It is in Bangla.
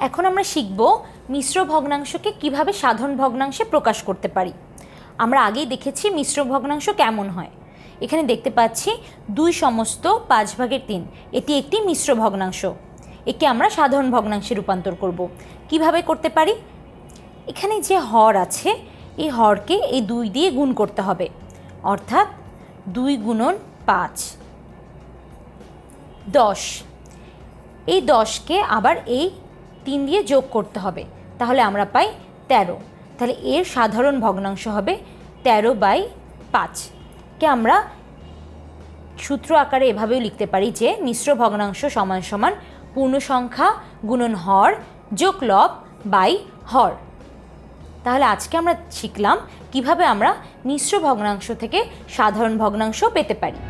এখন আমরা শিখব মিশ্র ভগ্নাংশকে কীভাবে সাধারণ ভগ্নাংশে প্রকাশ করতে পারি। আমরা আগেই দেখেছি মিশ্র ভগ্নাংশ কেমন হয়। এখানে দেখতে পাচ্ছি দুই সমস্ত পাঁচ ভাগের তিন, এটি একটি মিশ্র ভগ্নাংশ। একে আমরা সাধারণ ভগ্নাংশে রূপান্তর করব। কীভাবে করতে পারি? এখানে যে হর আছে, এই হরকে এই দুই দিয়ে গুণ করতে হবে। অর্থাৎ দুই গুণন পাঁচ। দশ। এই দশকে আবার এই তিন দিয়ে যোগ করতে হবে। তাহলে আমরা পাই তেরো। তাহলে এর সাধারণ ভগ্নাংশ হবে তেরো বাই পাঁচ। কে আমরা সূত্র আকারে এভাবেও লিখতে পারি যে মিশ্র ভগ্নাংশ সমান সমান পূর্ণ সংখ্যা গুণন হর যোগ লব বাই হর। তাহলে আজকে আমরা শিখলাম কীভাবে আমরা মিশ্র ভগ্নাংশ থেকে সাধারণ ভগ্নাংশ পেতে পারি।